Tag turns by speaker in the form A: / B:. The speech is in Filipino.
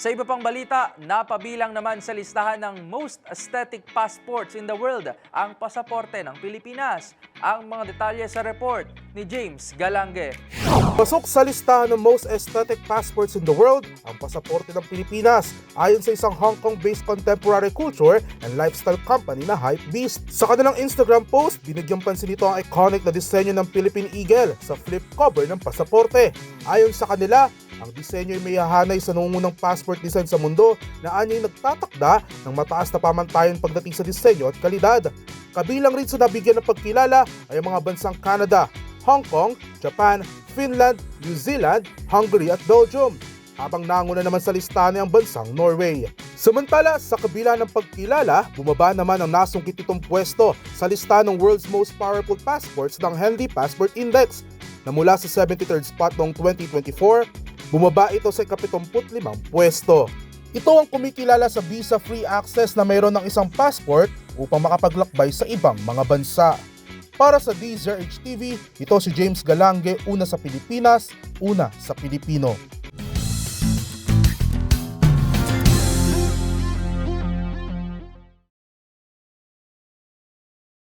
A: Sa iba pang balita, napabilang naman sa listahan ng most aesthetic passports in the world ang pasaporte ng Pilipinas. Ang mga detalye sa report ni James Galange.
B: Pasok sa listahan ng most aesthetic passports in the world ang pasaporte ng Pilipinas ayon sa isang Hong Kong-based contemporary culture and lifestyle company na Hypebeast. Sa kanilang Instagram post, binigyan pansin nito ang iconic na disenyo ng Philippine Eagle sa flip cover ng pasaporte. Ayon sa kanila, ang disenyo ay may hahanay sa nangungunang passport design sa mundo na anya'y nagtatakda ng mataas na pamantayan pagdating sa disenyo at kalidad. Kabilang rin sa nabigyan ng pagkilala ay ang mga bansang Canada, Hong Kong, Japan, Finland, New Zealand, Hungary at Belgium. Habang nanguna naman sa listahan ang bansang Norway. Samantala, sa kabila ng pagkilala, bumaba naman ang nasungkit itong pwesto sa listahan ng world's most powerful passports ng Henley Passport Index na mula sa 73rd spot noong 2024, bumaba ito sa 75 pwesto. Ito ang kumikilala sa visa-free access na mayroon ng isang passport upang makapaglakbay sa ibang mga bansa. Para sa DZRH TV, ito si James Galange, una sa Pilipinas, una sa Pilipino.